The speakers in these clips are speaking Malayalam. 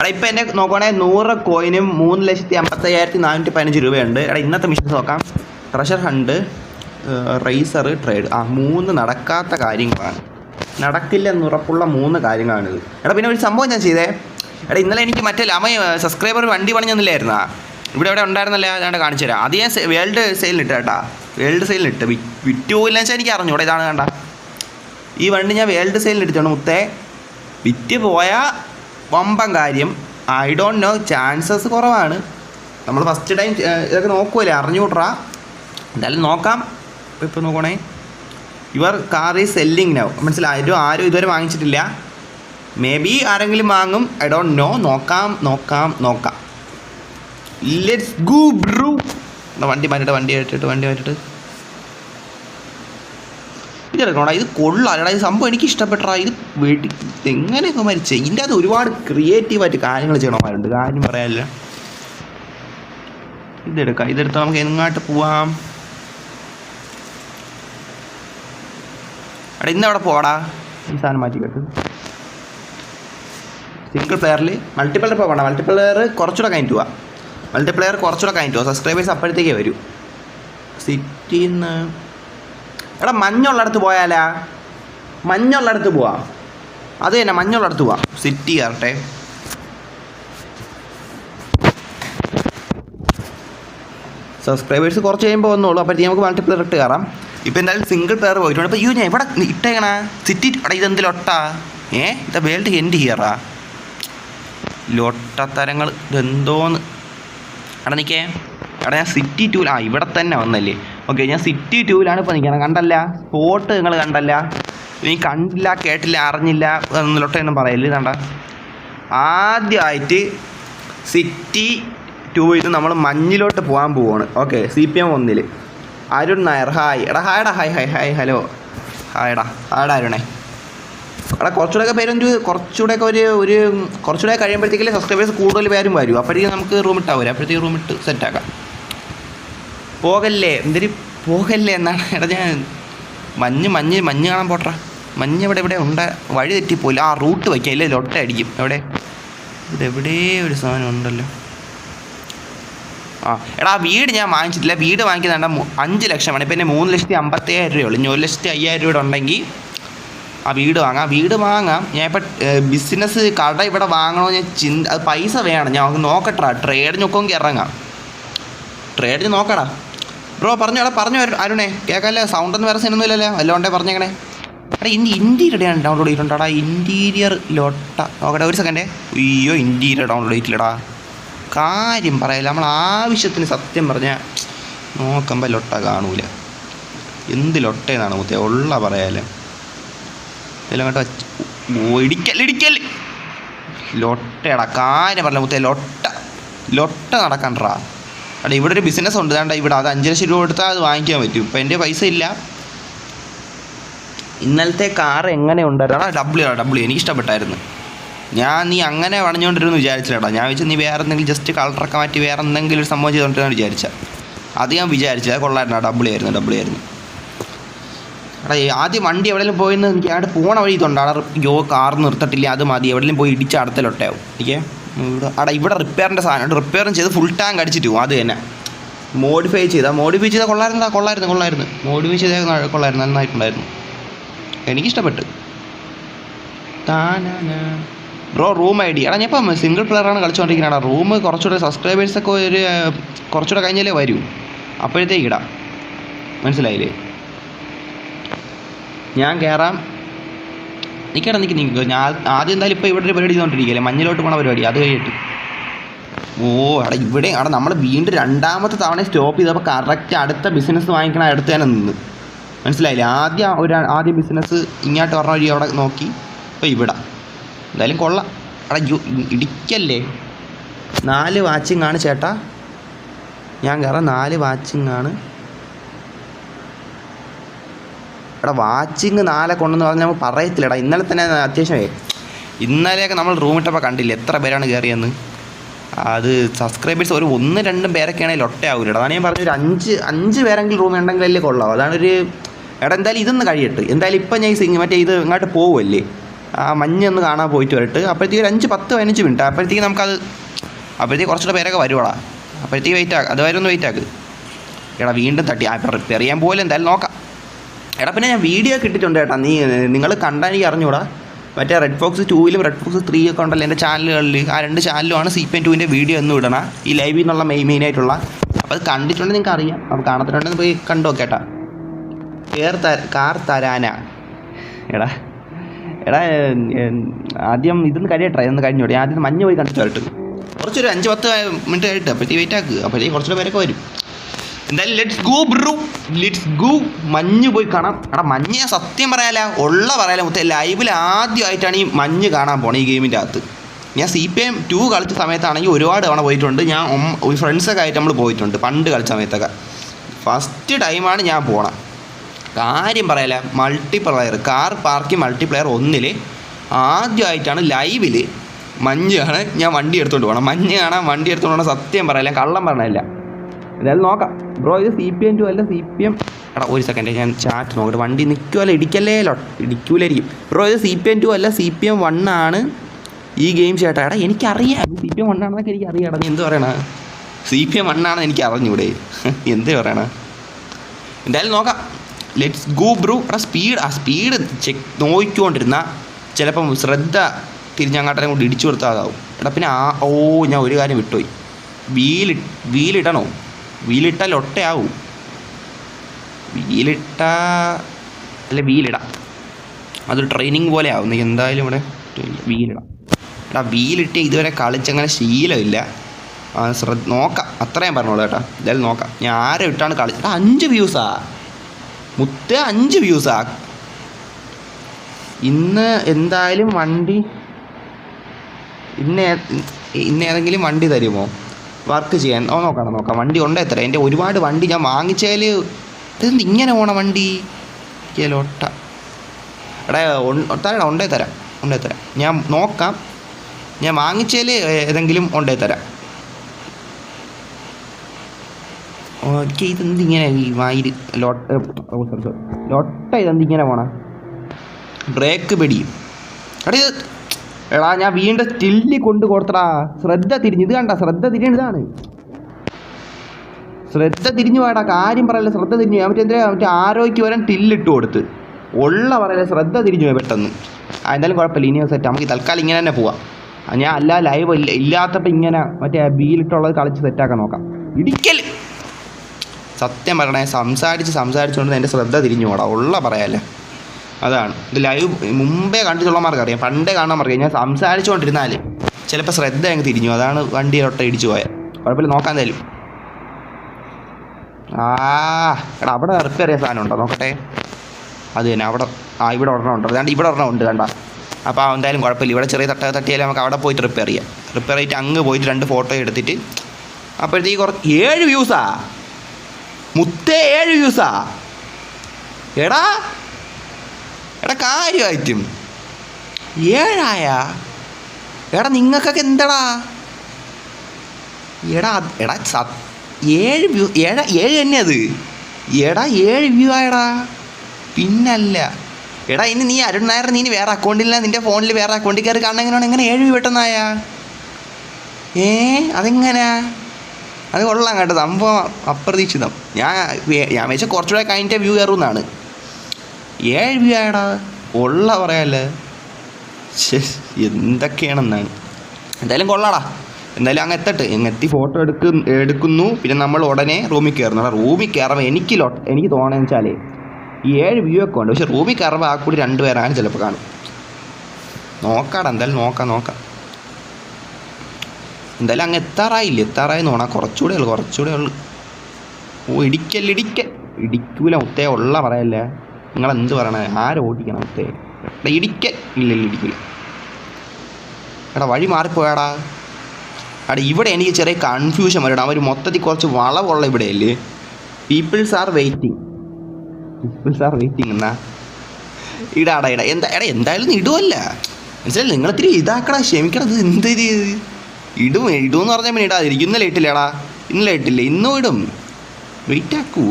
എടാ ഇപ്പം എന്നെ നോക്കുവാണെങ്കിൽ നൂറ് കോയിനും മൂന്ന് ലക്ഷത്തി അമ്പത്തയ്യായിരത്തി നാനൂറ്റി പതിനഞ്ച് രൂപയുണ്ട്. എടാ ഇന്നത്തെ മിഷൻ നോക്കാം. ട്രഷർ ഹണ്ട് റൈസർ ട്രേഡ് ആ മൂന്ന് നടക്കാത്ത കാര്യങ്ങളാണ്. നടക്കില്ല എന്നുറപ്പുള്ള മൂന്ന് കാര്യങ്ങളാണിത്. എടാ പിന്നെ ഒരു സംഭവം ഞാൻ ചെയ്തേ. എടാ ഇന്നലെ എനിക്ക് മറ്റേ അമ്മ സബ്സ്ക്രൈബർ വണ്ടി പണിഞ്ഞൊന്നുമില്ലായിരുന്നാ ഇവിടെ ഇവിടെ ഉണ്ടായിരുന്നല്ലേ? ഞാൻ കാണിച്ചു തരാം. അത് ഞാൻ വേൾഡ് സെയിലിട്ട് കേട്ടാ. വേൾഡ് സെയിലിട്ട് വിറ്റ് പോയില്ല വെച്ചാൽ എനിക്ക് അറിഞ്ഞൂടെ. ഇതാണ് കണ്ട. ഈ വണ്ടി ഞാൻ വേൾഡ് സെയിലിൽ എടുത്തോണ്ട് മുത്തേ. വിറ്റ് പോയ വമ്പൻ കാര്യം. ഐ ഡോണ്ട് നോ ചാൻസസ് കുറവാണ്. നമ്മൾ ഫസ്റ്റ് ടൈം ഇതൊക്കെ നോക്കുമല്ലേ അറിഞ്ഞുകൂട്രാ എന്തായാലും നോക്കാം. ഇപ്പോൾ നോക്കണേ. Your car is selling now മനസ്സിലായോ? ആരും ഇതുവരെ വാങ്ങിച്ചിട്ടില്ല. മേ ബി ആരെങ്കിലും വാങ്ങും. ഐ ഡോണ്ട് നോ നോക്കാം നോക്കാം നോക്കാം. ലെറ്റ്സ് ഗോ ബ്രൂ വണ്ടി മാറ്റിട്ട് വണ്ടി മാറ്റിട്ട് വണ്ടി മാറ്റിട്ട് ഇതെടുക്കണോടാ? ഇത് കൊള്ളാലടാ ഇത് സംഭവം എനിക്ക് ഇഷ്ടപ്പെട്ടടാ ഇത് വീട്ടിൽ എങ്ങനെയൊക്കെ മരിച്ചേ? ഇതിന്റെ അത് ഒരുപാട് ക്രിയേറ്റീവായിട്ട് കാര്യങ്ങൾ ചെയ്യണമാരുണ്ട് കാര്യം പറയാനില്ല. ഇതെടുക്കാം. ഇതെടുത്ത് നമുക്ക് എങ്ങോട്ട് പോവാം? എടാ ഇന്ന് അവിടെ പോടാ ഈ സാധനം മാറ്റി കേട്ടു സിംഗിൾ പ്ലെയറിൽ മൾട്ടിപ്ലെയർ പോകണ്ട. മൾട്ടിപ്ലെയർ കുറച്ചുകൂടെ കഴിഞ്ഞിട്ട് പോവാം. മൾട്ടിപ്ലെയർ കുറച്ചുകൂടെ കഴിഞ്ഞിട്ട് പോവാം. സബ്സ്ക്രൈബേഴ്സ് അപ്പോഴത്തേക്കേ വരൂ. സിറ്റിയിൽ നിന്ന് എടാ മഞ്ഞുള്ളടത്ത് പോയാലാ? മഞ്ഞുള്ളടത്ത് പോവാം. അത് തന്നെ മഞ്ഞുള്ളടത്ത് പോവാം. സിറ്റി കയറട്ടെ സബ്സ്ക്രൈബേഴ്സ് കുറച്ച് കഴിയുമ്പോൾ വന്നോളൂ. അപ്പോഴത്തേക്ക് നമുക്ക് മൾട്ടിപ്ലെയർ ഇട്ട് കയറാം. ഇപ്പം എന്തായാലും സിംഗിൾ പ്ലെയർ പോയിട്ടുണ്ട്. അപ്പോൾ യു ഞാൻ എവിടെ ഇട്ടേക്കണ സിറ്റി എടാ ഇതെന്ത് ലൊട്ടാ? ഏ? ഇത് വേൾഡ് എൻഡ് ഹിയറാ ലൊട്ടത്തരങ്ങൾ ഇതെന്തോന്ന്? എടാ നിൽക്കേ എടാ ഞാൻ സിറ്റി ടൂൽ ആ ഇവിടെ തന്നെ വന്നല്ലേ. ഓക്കെ ഞാൻ സിറ്റി ടൂവിലാണ് ഇപ്പോൾ നിൽക്കുന്നത്. കണ്ടല്ല? സ്പോട്ട് നിങ്ങൾ കണ്ടല്ല? ഇനി കണ്ടില്ല കേട്ടില്ല അറിഞ്ഞില്ല എന്നിലൊട്ടൊന്നും പറയല്ലേ കണ്ട? ആദ്യമായിട്ട് സിറ്റി ടൂവിൽ നിന്ന് നമ്മൾ മഞ്ഞിലോട്ട് പോകാൻ പോവാണ്. ഓക്കെ സി പി എം ഒന്നിൽ അരുൺ നായർ ഹായ് എടാ ഹായടാ ഹായ് ഹായ് ഹായ് ഹലോ ഹായടാ ഹായടാ അരുണേ. എടാ കുറച്ചുകൂടെയൊക്കെ പേരൊരു കുറച്ചുകൂടെയൊക്കെ ഒരു ഒരു കുറച്ചുകൂടെ കഴിയുമ്പോഴത്തേക്കല്ലേ സബ്സ്ക്രൈബേഴ്സ് കൂടുതൽ പേരും വരും. അപ്പോഴത്തേക്കും നമുക്ക് റൂം ഇട്ടാവില്ല അപ്പോഴത്തേക്ക് റൂം ഇട്ട് സെറ്റാക്കാം പോകല്ലേ? എന്തൊരു പോകല്ലേ എന്നാണ്. എടാ ഞാൻ മഞ്ഞ് മഞ്ഞ് മഞ്ഞ് കാണാൻ പോട്ടാ മഞ്ഞ് ഇവിടെ ഇവിടെ ഉണ്ട്. വഴി തെറ്റിപ്പോയില്ല ആ റൂട്ട് വയ്ക്കാം. ഇല്ലേ ലൊട്ട അടിക്കും. എവിടെ? ഇവിടെ എവിടെ ഒരു സാധനം ഉണ്ടല്ലോ. ആ എടാ വീട് ഞാൻ വാങ്ങിച്ചിട്ടില്ല. വീട് വാങ്ങിക്കുന്നുണ്ട അഞ്ച് ലക്ഷമാണ് ഇപ്പം എന്റെ മൂന്ന് ലക്ഷത്തി അമ്പത്തയ്യായിരം രൂപയുള്ളൂ ഇനി ഒരു ലക്ഷത്തി അയ്യായിരം രൂപ ഉണ്ടെങ്കിൽ ആ വീട് വാങ്ങാം. വീട് വാങ്ങാം. ഞാൻ ഇപ്പം ബിസിനസ് കട ഇവിടെ വാങ്ങണോ ഞാൻ ചിന്ത അത് പൈസ വേണം. ഞാൻ നോക്കട്ടെ ട്രേഡിന് നോക്കുമെങ്കിൽ ഇറങ്ങാം. ട്രേഡിന് നോക്കടാ. ബ്രോ പറഞ്ഞു എടാ പറഞ്ഞു അരുണേ. കേൾക്കാല്ലേ സൗണ്ട് ഒന്നും വേറെ സീനൊന്നും ഇല്ലല്ലോ. അല്ലോണ്ടേ പറഞ്ഞേക്കണേ. എടാ ഇന്ന് ഇന്റീരിയർ ഞാൻ ഡൗൺലോഡ് ചെയ്തിട്ടുണ്ടാടാ? ഇന്റീരിയർ ലോട്ട. നോക്കട്ടെ ഒരു സെക്കൻഡേ അയ്യോ ഇന്റീരിയർ ഡൗൺലോഡ് ചെയ്തിട്ടില്ലടാ. കാര്യം പറയില്ല നമ്മൾ ആവശ്യത്തിന് സത്യം പറഞ്ഞാൽ നോക്കുമ്പോൾ ലൊട്ട കാണൂല. എന്ത് ലൊട്ടയെന്നാണ് മുത്തേ ഉള്ള പറയാല്ലേ. എല്ലാം കേട്ടോ ഇടിക്കൽ ഇടിക്കൽ ലൊട്ടയടാ കാര്യം പറഞ്ഞ മുത്തേ ലൊട്ട. ലൊട്ട നടക്കണ്ടാ. അവിടെ ഇവിടെ ഒരു ബിസിനസ് ഉണ്ട്. വേണ്ട ഇവിടെ അത് അഞ്ച് ലക്ഷം രൂപ കൊടുത്താൽ അത് വാങ്ങിക്കാൻ പറ്റും. ഇപ്പം എന്റെ പൈസ ഇല്ല. ഇന്നലത്തെ കാർ എങ്ങനെ ഉണ്ടായിരുന്നു ഡബ്ല്യൂ ഡബ്ല്യു എനിക്ക് ഇഷ്ടപ്പെട്ടായിരുന്നു ഞാൻ നീ അങ്ങനെ വളഞ്ഞുകൊണ്ടിരുന്നു വിചാരിച്ചില്ലടാ. ഞാൻ വെച്ച് നീ വേറെ എന്തെങ്കിലും ജസ്റ്റ് കളറൊക്കെ മാറ്റി വേറെ എന്തെങ്കിലും ഒരു സംഭവം ചെയ്തുകൊണ്ടിരുന്ന വിചാരിച്ച. അത് ഞാൻ വിചാരിച്ചത് കൊള്ളായിരുന്നു. ഡബ്ല്യൂ ആയിരുന്നു ഡബ്ല്യു ആയിരുന്നു. എടാ ആദ്യം വണ്ടി എവിടെയെങ്കിലും പോയെന്ന് എനിക്ക് അങ്ങോട്ട് പോണ വഴി ഇതുണ്ടാണ് യോ കാർ നിർത്തിട്ടില്ല അത് മതി. എവിടെയെങ്കിലും പോയി ഇടിച്ച് അടുത്തലൊട്ടാവും എനിക്ക് ഇവിടെ ഇവിടെ റിപ്പയറിന്റെ സാധനം റിപ്പയറും ചെയ്ത് ഫുൾ ടാങ്ക് അടിച്ചിട്ട് പോകും അത് തന്നെ. മോഡിഫൈ ചെയ്താൽ മോഡിഫൈ ചെയ്താൽ കൊള്ളായിരുന്നാ കൊള്ളായിരുന്നു കൊള്ളായിരുന്നു മോഡിഫൈ ചെയ്താൽ കൊള്ളായിരുന്നു നന്നായിട്ടുണ്ടായിരുന്നു. എനിക്കിഷ്ടപ്പെട്ടു. ബ്രോ റൂം ഐ ഡി എടാ ഞാൻ ഇപ്പം സിംഗിൾ പ്ലെയറാണ് കളിച്ചുകൊണ്ടിരിക്കുന്നത് റൂം കുറച്ചുകൂടെ സബ്സ്ക്രൈബേഴ്സൊക്കെ ഒരു കുറച്ചുകൂടെ കഴിഞ്ഞാലേ വരൂ. അപ്പോഴത്തേക്കിടാം. മനസ്സിലായില്ലേ? ഞാൻ കയറാം നിൽക്കടാ നിൽക്കി നിൽക്കുക ഞാൻ ആദ്യം എന്തായാലും ഇപ്പോൾ ഇവിടെ ഒരു പരിപാടി ചെയ്തുകൊണ്ടിരിക്കുകയല്ലേ മഞ്ഞിലോട്ട് പോണ പരിപാടി. അത് കഴിഞ്ഞിട്ട്. ഓ അവിടെ ഇവിടെ അവിടെ നമ്മൾ വീണ്ടും രണ്ടാമത്തെ തവണ സ്റ്റോപ്പ് ചെയ്തപ്പോൾ കറക്റ്റ് അടുത്ത ബിസിനസ് വാങ്ങിക്കണ അടുത്ത് തന്നെ നിന്ന്. മനസ്സിലായില്ലേ? ആദ്യം ഒരു ആദ്യം ബിസിനസ് ഇങ്ങോട്ട് പറഞ്ഞ വഴി അവിടെ നോക്കി. ഇപ്പോൾ ഇവിടെ. എന്തായാലും കൊള്ളാം. അവിടെ ഇടിക്കല്ലേ? നാല് വാച്ചിങ്ങാണ് ചേട്ടാ. ഞാൻ കയറാം നാല് വാച്ചിങ് ആണ് എടാ വാച്ചിങ് നാലെ കൊണ്ടെന്ന് പറഞ്ഞാൽ നമ്മൾ പറയത്തില്ലടാ. ഇന്നലെ തന്നെ അത്യാവശ്യമേ ഇന്നലെയൊക്കെ നമ്മൾ റൂമിട്ടപ്പോൾ കണ്ടില്ല എത്ര പേരാണ് കയറിയെന്ന് അത് സബ്സ്ക്രൈബേഴ്സ് ഒരു ഒന്ന് രണ്ടും പേരൊക്കെയാണെങ്കിൽ ഒട്ടയാവില്ല അതാണ് ഞാൻ പറഞ്ഞ ഒരു അഞ്ച് അഞ്ച് പേരെങ്കിലും റൂം ഉണ്ടെങ്കിൽ അല്ലേ കൊള്ളാം. അതാണ് ഒരു എടാ എന്തായാലും ഇതൊന്ന് കഴിയട്ടെ. എന്തായാലും ഇപ്പം ഞാൻ സിംഗ് മറ്റേ ഇത് ഇങ്ങോട്ട് പോവുമല്ലേ ആ മഞ്ഞ് ഒന്ന് കാണാൻ പോയിട്ട് വരട്ട്. അപ്പോഴത്തേക്ക് ഒരു അഞ്ച് പത്ത് പതിനഞ്ച് മിനിറ്റ്. അപ്പോഴത്തേക്ക് നമുക്കത് അപ്പോഴത്തേക്ക് കുറച്ചുകൂടെ പേരൊക്കെ വരുവാടാ. അപ്പോഴത്തേക്ക് വെയിറ്റ് ആക്കുക അതുവരെ ഒന്ന് വെയിറ്റ് ആക്കുക എടാ വീണ്ടും തട്ടി. ആ പെറിയാൻ പോലും എന്തായാലും നോക്കാം. എടാ പിന്നെ ഞാൻ വീഡിയോ കിട്ടിയിട്ടുണ്ട് കേട്ടാ. നീ നിങ്ങൾ കണ്ടാൽ എനിക്ക് അറിഞ്ഞൂടാ. മറ്റേ റെഡ് ഫോക്സ് ടൂവിലും റെഡ് ഫോക്സ് ത്രീ ഒക്കെ ഉണ്ടല്ലോ എന്റെ ചാനലുകളിൽ ആ രണ്ട് ചാനലുമാണ് സി പി എൻ ടൂവിന്റെ വീഡിയോ എന്ന് ഇടണ. ഈ ലൈവിൽ നിന്നുള്ള മെയിൻ ആയിട്ടുള്ള. അപ്പോൾ അത് കണ്ടിട്ടുണ്ടെങ്കിൽ നിങ്ങൾക്ക് അറിയാം. അപ്പോൾ കാണത്തിട്ടുണ്ടെങ്കിൽ പോയി കണ്ടോ കേട്ടാ. പേർ ത കാർ തരാന. എടാ എടാ ആദ്യം ഇതൊന്ന് കഴിയട്ടെ ഇതൊന്ന് കഴിഞ്ഞോട്ടെ ആദ്യം മഞ്ഞ് പോയി കണ്ടിട്ട് കുറച്ചൊരു അഞ്ച് പത്ത് മിനിറ്റ് ആയിട്ട് അപ്പോഴത്തേക്ക് വെയിറ്റ് ആക്കുക അപ്പോഴത്തേക്ക് കുറച്ചുകൂടെ പേരൊക്കെ വരും. എന്തായാലും let's go bro let's go മഞ്ഞ് പോയി കാണാം. എടാ മഞ്ഞ് ഞാൻ സത്യം പറയാല. ഉള്ള പറയാല. മൊത്തം ലൈവിൽ ആദ്യമായിട്ടാണ് ഈ മഞ്ഞ് കാണാൻ പോണേ ഈ ഗെയിമിന്റെ അകത്ത്. ഞാൻ സി പി എം ടു കളിച്ച സമയത്താണെങ്കിൽ ഒരുപാട് തവണ പോയിട്ടുണ്ട്. ഞാൻ ഒരു ഫ്രണ്ട്സൊക്കെ ആയിട്ട് നമ്മൾ പോയിട്ടുണ്ട്. പണ്ട് കളിച്ച സമയത്തൊക്കെ. ഫസ്റ്റ് ടൈമാണ് ഞാൻ പോണത് കാര്യം പറയല. മൾട്ടിപ്ലെയർ കാർ പാർക്കി മൾട്ടിപ്ലെയർ ഒന്നിൽ ആദ്യമായിട്ടാണ് ലൈവിൽ മഞ്ഞ് കാണാൻ ഞാൻ വണ്ടി എടുത്തുകൊണ്ട് പോകണം മഞ്ഞ് കാണാൻ വണ്ടി എടുത്തുകൊണ്ട് പോകണം സത്യം പറയല. കള്ളം പറഞ്ഞല്ല എന്തായാലും നോക്കാം. ബ്രോ ഇത് സി പി എം ടു അല്ല സി പി എം എടാ ഒരു സെക്കൻഡ് ഞാൻ ചാറ്റ് നോക്കട്ടെ. വണ്ടി നിൽക്കുമല്ലോ ഇടിക്കല്ലേ? ലോ ഇടിക്കൂലായിരിക്കും. ബ്രോ ഇത് സി പി എം ടു അല്ല സി പി എം വൺ ആണ് ഈ ഗെയിം ചേട്ടാ. എടാ എനിക്കറിയാം. സി പി എം വൺ ആണെന്നൊക്കെ എനിക്ക് അറിയാം നീ എന്ത് പറയണ? സി പി എം വൺ ആണെന്ന് എനിക്ക് അറിഞ്ഞൂടെ എന്ത് പറയണ? എന്തായാലും നോക്കാം. ലെറ്റ്സ് ഗോ ബ്രൂ എടാ സ്പീഡ് ആ സ്പീഡ് ചെക്ക് നോക്കിക്കൊണ്ടിരുന്ന ചിലപ്പം ശ്രദ്ധ തിരിഞ്ഞങ്ങാട്ടനെ കൊണ്ട് ഇടിച്ചു കൊടുത്താതാവും. എടാ പിന്നെ ആ ഓ ഞാൻ ഒരു കാര്യം വിട്ടുപോയി. വീലി വീലിടണോ? വീലിട്ടാൽ ഒട്ടയാവും വീലിട്ട അല്ല വീലിടാം. അതൊരു ട്രെയിനിങ് പോലെ ആവും എന്തായാലും ഇവിടെ വീലിടാം. എടാ വീലിട്ട് ഇതുവരെ കളിച്ചങ്ങനെ ശീലമില്ല. ശ്രദ്ധ നോക്കാം. അത്രയും പറഞ്ഞോളൂ കേട്ടോ. എന്തായാലും നോക്കാം. ഞാൻ ആരെ ഇട്ടാണ് കളി അഞ്ച് വ്യൂസാ. മുത്ത അഞ്ച് വ്യൂസാ. ഇന്ന് എന്തായാലും വണ്ടി ഇന്ന് ഇന്ന് ഏതെങ്കിലും വണ്ടി തരുമോ? വർക്ക് ചെയ്യാൻ? ഓ നോക്കണം നോക്കാം. വണ്ടി ഉണ്ട് എത്ര? എന്റെ ഒരുപാട് വണ്ടി ഞാൻ വാങ്ങിച്ചാൽ ഇതെന്ത് ഇങ്ങനെ പോണ വണ്ടി? ഒട്ട എടാ ഒട്ടാ ഉണ്ടേ തരാം. ഉണ്ടേ തരാം. ഞാൻ നോക്കാം. ഞാൻ വാങ്ങിച്ചാൽ ഏതെങ്കിലും ഉണ്ടേ തരാം. ഓക്കെ ഇതെന്ത് ഇങ്ങനെ ഈ വായിൽ ലോട്ട ലോട്ട ഇതെന്ത് ഇങ്ങനെ പോണ? ബ്രേക്ക് പിടിയും. എടാ ഇത് എടാ ഞാൻ വീണ്ടും സ്റ്റില്ലി കൊണ്ട് കൊടുത്തടാ. ശ്രദ്ധ തിരിഞ്ഞ്. ഇത് കണ്ട ശ്രദ്ധ തിരിഞ്ഞതാണ് ശ്രദ്ധ തിരിഞ്ഞു വേടാ കാര്യം പറയല്ലേ ശ്രദ്ധ തിരിഞ്ഞു പോയി. മറ്റേ എന്തിനാ മറ്റേ ആരോഗ്യം വരാൻ ടില്ലിട്ട് കൊടുത്ത്. ഉള്ള പറയല്ലേ ശ്രദ്ധ തിരിഞ്ഞു പോയി പെട്ടെന്ന്. ആ എന്തായാലും കുഴപ്പമില്ല ഇനി സെറ്റ് നമുക്ക് തൽക്കാലം ഇങ്ങനെ തന്നെ പോവാം. ഞാൻ അല്ല ലൈവ് ഇല്ല ഇല്ലാത്തപ്പോൾ ഇങ്ങനെ മറ്റേ ബീലിട്ടുള്ളത് കളിച്ച് സെറ്റാക്കാൻ നോക്കാം. ഇടിക്കൽ! സത്യം പറയണേ സംസാരിച്ച് സംസാരിച്ചുകൊണ്ട് എന്റെ ശ്രദ്ധ തിരിഞ്ഞു പോടാ ഉള്ള പറയാല്ലേ. അതാണ്. ഇത് ലൈവ് മുമ്പേ കണ്ടിട്ടുള്ളമാർക്ക് അറിയാം പണ്ടേ കാണാൻ അറിയാം ഞാൻ സംസാരിച്ചുകൊണ്ടിരുന്നാൽ ചിലപ്പോൾ ശ്രദ്ധ അങ്ങ് തിരിഞ്ഞു. അതാണ് വണ്ടി ഒട്ട ഇടിച്ചു പോയത് കുഴപ്പമില്ല നോക്കാൻ തരും ആ എടാ അവിടെ റിപ്പയർ ചെയ്യാൻ സാധനം ഉണ്ടോ നോക്കട്ടെ. അത് തന്നെ അവിടെ ആ ഇവിടെ ഒരെണ്ണം ഉണ്ട്. അതാണ്ട് ഇവിടെ ഒരെണ്ണം ഉണ്ട് കണ്ട. അപ്പോൾ എന്തായാലും കുഴപ്പമില്ല. ഇവിടെ ചെറിയ തട്ട തട്ടിയാലും നമുക്ക് അവിടെ പോയിട്ട് റിപ്പയർ ചെയ്യാം. റിപ്പയർ ചെയ്തിട്ട് അങ്ങ് പോയിട്ട് രണ്ട് ഫോട്ടോ എടുത്തിട്ട് അപ്പോഴത്തേക്ക് കുറച്ച് ഏഴ് വ്യൂസാ മുത്തേ ഏഴ് വ്യൂസാ എടാ എടാ കാര്യമായിട്ടും. ഏഴായ? എടാ നിങ്ങൾക്കൊക്കെ എന്തടാ? എടാ എടാ സ ഏഴ് വ്യൂ ഏഴ ഏഴ് തന്നെ അത്. എടാ ഏഴ് വ്യൂ ആയടാ. പിന്നല്ല. എടാ ഇനി നീ അരുൺ നായർ നീ വേറെ അക്കൗണ്ടില്ല നിന്റെ ഫോണിൽ വേറെ അക്കൗണ്ടിൽ കയറി കാണാൻ എങ്ങനെയാണ്? എങ്ങനെ ഏഴ് വ്യൂ പെട്ടെന്നായ? ഏ അതെങ്ങനെയാ അത് കൊള്ളാം കേട്ടോ. സംഭവം അപ്രതീക്ഷിതം. ഞാൻ ഞാൻ വെച്ചാൽ കുറച്ചുകൂടെ കഴിഞ്ഞിട്ട് വ്യൂ കയറുമെന്നാണ് ഏഴ് വ്യൂ ആയടാ ഉള്ള പറയാല്ലേ. എന്തൊക്കെയാണ് എന്തൊക്കെയാണെന്നാണ് എന്തായാലും കൊള്ളാടാ. എന്തായാലും അങ്ങ് എത്തട്ടെ. ഇങ്ങ് എത്തി ഫോട്ടോ എടുക്ക എടുക്കുന്നു. പിന്നെ നമ്മൾ ഉടനെ റൂമിൽ കയറുന്നു റൂമിൽ കയറുമ്പോൾ എനിക്ക് എനിക്ക് തോന്നുന്നത് വെച്ചാൽ ഈ ഏഴ് വ്യൂ ഒക്കെ ഉണ്ട്. പക്ഷെ റൂമിൽ കയറുമ്പോൾ ആ കൂടി രണ്ട് പേരാണ് ചിലപ്പോൾ കാണും. നോക്കാടാ എന്തായാലും നോക്കാം നോക്കാം. എന്തായാലും അങ്ങ് എത്താറായില്ല. എത്താറായി നോണ കുറച്ചുകൂടെ ഉള്ളു കുറച്ചുകൂടെ ഉള്ളു. ഓ ഇടിക്കൽ ഇടിക്കൽ. ഇടിക്കൂല മുത്തേ ഉള്ള പറയല്ലേ. നിങ്ങൾ എന്ത് പറയണേ ആരോടിക്കണം മുത്തേ എടാ ഇടിക്കൽ. ഇല്ല ഇടിക്കില്ല എടാ വഴി മാറിപ്പോയാടാ. എടാ ഇവിടെ എനിക്ക് ചെറിയ കൺഫ്യൂഷൻ വരണം അവർ മൊത്തത്തിൽ കുറച്ച് വളവുള്ള ഇവിടെ അല്ലേ peoples are waiting peoples are waiting എന്നാ? ഇടാടാ ഇടാ. എന്താ എടാ എന്തായാലും ഇടുമല്ല മനസ്സിലായി? നിങ്ങൾ ഇത്തിരി ഇതാക്കടാ. ക്ഷമിക്കണം ഇത് എന്തൊരു ഇടും ഇടുമെന്ന് പറഞ്ഞാൽ പിന്നെ ഇടാതിരിക്കും. ഇന്നലെ ഇട്ടില്ലേടാ ഇന്നലെ ഇട്ടില്ലേ ഇന്നും ഇടും. വെയിറ്റ് ആക്കൂ.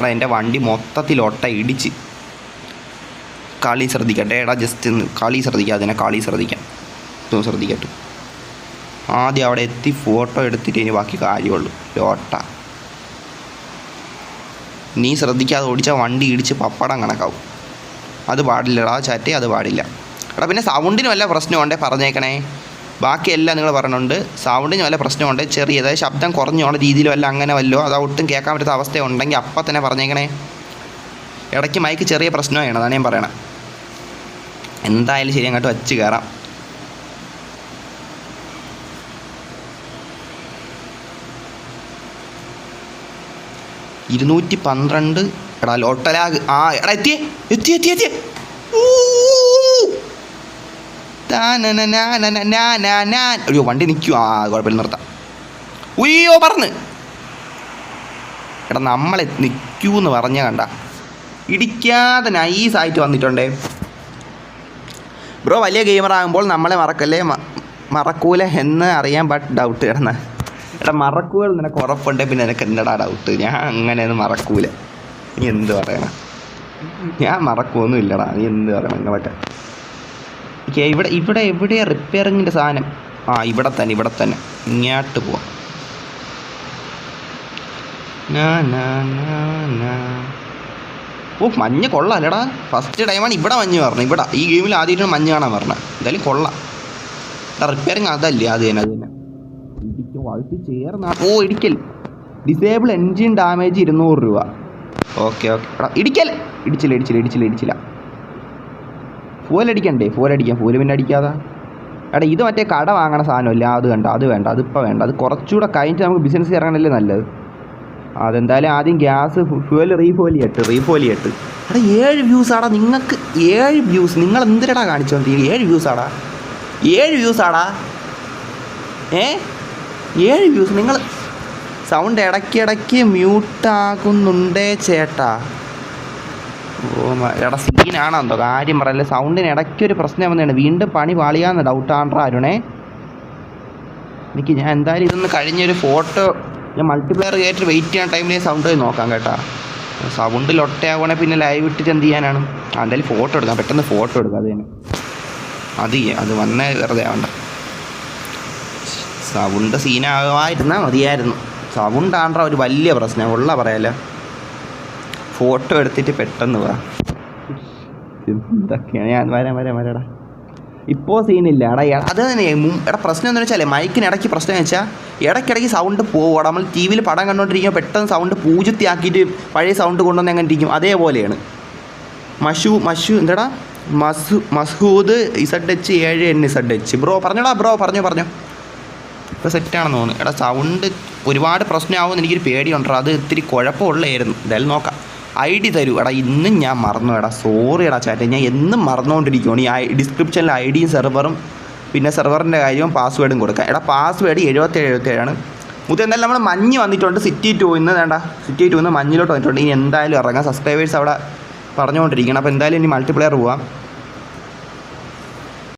എടാ എന്റെ വണ്ടി മൊത്തത്തിൽ ഒട്ട ഇടിച്ച് കാളി ശ്രദ്ധിക്കട്ടെ. എടാ ജസ്റ്റ് ഒന്ന് ശ്രദ്ധിക്കാം അതിനെ കാളി കളി ശ്രദ്ധിക്കാം. ഇതൊന്ന് ശ്രദ്ധിക്കട്ടെ. ആദ്യം അവിടെ എത്തി ഫോട്ടോ എടുത്തിട്ട് ഇനി ബാക്കി കാര്യമുള്ളൂ. ലോട്ട. നീ ശ്രദ്ധിക്കാതെ ഓടിച്ചാൽ വണ്ടി ഇടിച്ച് പപ്പടം കണക്കാവും. അത് പാടില്ലടാ ചാറ്റേ അത് പാടില്ല. എടാ പിന്നെ സൗണ്ടിന് വല്ല പ്രശ്നമുണ്ടേ പറഞ്ഞേക്കണേ? ബാക്കിയെല്ലാം നിങ്ങൾ പറഞ്ഞുണ്ട്. സൗണ്ടിന് വല്ല പ്രശ്നമുണ്ട്? ചെറിയ അതായത് ശബ്ദം കുറഞ്ഞോണ രീതിയിൽ വല്ല അങ്ങനെ വല്ലോ അത് ഒട്ടും കേൾക്കാൻ പറ്റാത്ത അവസ്ഥ ഉണ്ടെങ്കിൽ അപ്പം തന്നെ പറഞ്ഞേക്കണേ. ഇടയ്ക്ക് മൈക്ക് ചെറിയ പ്രശ്നമാണ് അതാണ് ഞാൻ പറയണത് എന്തായാലും ശരി അങ്ങോട്ട് വച്ച് കയറാം ഇരുന്നൂറ്റി പന്ത്രണ്ട് എടാ ലോട്ടലാഗ് ആ എടാ എത്തിയേ എത്തി എത്തി എത്തി അയ്യോ വണ്ടി നിൽക്കുക ആ കുഴപ്പമില്ല നിർത്താം. ഉയ്യോ പറഞ്ഞ് എടാ നമ്മളെ നിൽക്കൂ എന്ന് പറഞ്ഞ കണ്ട. ഇടിക്കാതെ നൈസായിട്ട് വന്നിട്ടുണ്ടേ. ബ്രോ വലിയ ഗെയിമർ ആകുമ്പോൾ നമ്മളെ മറക്കല്ലേ? മറക്കൂല എന്ന് അറിയാൻ ബട്ട് ഡൗട്ട് കിടന്ന എടാ മറക്കൂല നിനക്ക് ഉറപ്പുണ്ട്. പിന്നെ നിനക്ക് എന്നടാ ഡൗട്ട് ഞാൻ അങ്ങനെയൊന്നും മറക്കൂല. നീ എന്ത് പറയണം? ഞാൻ മറക്കുമൊന്നും ഇല്ലടാ നീ എന്ത് പറയണം? നിങ്ങളൊക്കെ ഓക്കെ ഇവിടെ ഇവിടെ എവിടെയാ റിപ്പയറിങ്ങിന്റെ സാധനം? ആ ഇവിടെ തന്നെ ഇവിടെ തന്നെ. ഇങ്ങോട്ട് പോവാം. ഓ മഞ്ഞ് കൊള്ളാം ഫസ്റ്റ് ടൈമാണ് ഇവിടെ മഞ്ഞ് പറഞ്ഞത് ഇവിടെ ഈ ഗെയിമിൽ ആദ്യമായിട്ടാണ് മഞ്ഞ് കാണാൻ പറഞ്ഞത് എന്തായാലും കൊള്ളാം. റിപ്പയറിങ് അതല്ലേ അത് തന്നെ. അത് തന്നെ ചേർന്ന. ഓ ഇടിക്കൽ. ഡിസേബിൾ എൻജിൻ ഡാമേജ് ഇരുന്നൂറ് രൂപ. Okay okay. ഇടിക്കൽ. ഇടിച്ചില്ല ഇടിച്ചില്ല ഇടിച്ചില്ല ഇടിച്ചില്ല. ഫോൽ അടിക്കാം ഫോൽ പിന്നെ അടിക്കാതെ. എടാ ഇത് മറ്റേ കട വാങ്ങണ സാധനമല്ല? അത് കണ്ട അത് വേണ്ട അതിപ്പോൾ വേണ്ട. അത് കുറച്ചുകൂടെ കഴിഞ്ഞിട്ട് നമുക്ക് ബിസിനസ് ഇറങ്ങണല്ലേ നല്ലത്. അതെന്തായാലും ആദ്യം ഗ്യാസ് ഫ്യൂവൽ റീഫോലി ചെയ്യട്ട് റീഫോലി ചെയ്യട്ട് എടാ ഏഴ് വ്യൂസ് ആടാ നിങ്ങൾക്ക്. ഏഴ് വ്യൂസ് നിങ്ങൾ എന്തിനടാ തന്നെ ഏഴ് വ്യൂസ് ആടാ. ഏഴ് വ്യൂസ് ആടാ. ഏ? ഏഴ് വ്യൂസ് നിങ്ങൾ സൗണ്ട് ഇടയ്ക്കിടയ്ക്ക് മ്യൂട്ടാകുന്നുണ്ടേ ചേട്ടാ. എടാ സീനാണോ എന്തോ കാര്യം പറയല്ലേ സൗണ്ടിന് ഇടയ്ക്കൊരു പ്രശ്നം വന്നതാണ് വീണ്ടും പണി പാളിയാന്ന് ഡൗട്ടാണ്ട്രാ അരുണേ. എനിക്ക് ഞാൻ എന്തായാലും ഇതൊന്ന് കഴിഞ്ഞൊരു ഫോട്ടോ ഞാൻ മൾട്ടിപ്ലെയർ കയറ്റി വെയിറ്റ് ചെയ്യാൻ ടൈമിൽ സൗണ്ട് നോക്കാം കേട്ടാ. സൗണ്ട് ലൊട്ടയാവണേ പിന്നെ ലൈവ് ഇട്ടിട്ട് എന്ത് ചെയ്യാനാണ്? എന്തായാലും ഫോട്ടോ എടുക്കാം. പെട്ടെന്ന് ഫോട്ടോ എടുക്കാം അത് തന്നെ. അത് അത് വന്നേ വെറുതെ ആവണ്ട. സൗണ്ട് സീനാകുമായിരുന്നാൽ മതിയായിരുന്നു. സൗണ്ട് ആണ്ട്രാ ഒരു വലിയ പ്രശ്നം. ഉള്ള പറയാലോ ഫോട്ടോ എടുത്തിട്ട് പെട്ടെന്ന് വാ. എന്തൊക്കെയാണ് ഞാൻ വരാം വരാം വരാടാ ഇപ്പോൾ സീനില്ല എടാ അത് തന്നെ. എടാ പ്രശ്നം എന്താണെന്ന് വെച്ചാൽ മൈക്കിന് ഇടയ്ക്ക് പ്രശ്നം വെച്ചാൽ ഇടയ്ക്കിടയ്ക്ക് സൗണ്ട് പോവാടാ നമ്മൾ ടി വിയിൽ പടം കണ്ടുകൊണ്ടിരിക്കുമ്പോൾ പെട്ടെന്ന് സൗണ്ട് പൂജ്യത്തിയാക്കിയിട്ട് പഴയ സൗണ്ട് കൊണ്ടുവന്ന് അങ്ങനെ ഇരിക്കും? അതേപോലെയാണ്. മഷു മഷു എന്താടാ? മസു മസ്ഹൂദ് ഇസഡ് എച്ച് ഏഴ് എൻ ഇസഡ് എച്ച് ബ്രോ പറഞ്ഞോടാ ബ്രോ പറഞ്ഞോ പറഞ്ഞോ. ഇപ്പോൾ സെറ്റാണെന്ന് തോന്നുന്നു. എടാ സൗണ്ട് ഒരുപാട് പ്രശ്നമാവുമെന്ന് എനിക്കൊരു പേടിയുണ്ടോ. അത് ഇത്തിരി കുഴപ്പമുള്ളതായിരുന്നു. എന്തായാലും നോക്കാം. ഐ ഡി തരൂ. എടാ ഇന്നും ഞാൻ മറന്നു. എടാ സോറി എടാ ചാറ്റെ ഞാൻ എന്നും മറന്നുകൊണ്ടിരിക്കുകയാണ് ഈ ഐ ഡിസ്ക്രിപ്ഷനിൽ ഐ ഡിയും സെർവറും പിന്നെ സെർവറിന്റെ കാര്യവും പാസ്വേഡും കൊടുക്കാം. എടാ പാസ്വേഡ് എഴുപത്തേഴ് എഴുപത്തേഴാണ് മുതൽ എന്തായാലും നമ്മൾ മഞ്ഞ് വന്നിട്ടുണ്ട്. സിറ്റി ടു ഇന്ന് വേണ്ട. സിറ്റി ടു ഇന്ന് മഞ്ഞിലോട്ട് വന്നിട്ടുണ്ട്. ഇനി എന്തായാലും ഇറങ്ങാം. സബ്സ്ക്രൈബേഴ്സ് അവിടെ പറഞ്ഞുകൊണ്ടിരിക്കണം. അപ്പോൾ എന്തായാലും ഇനി മൾട്ടിപ്ലെയർ പോവാം.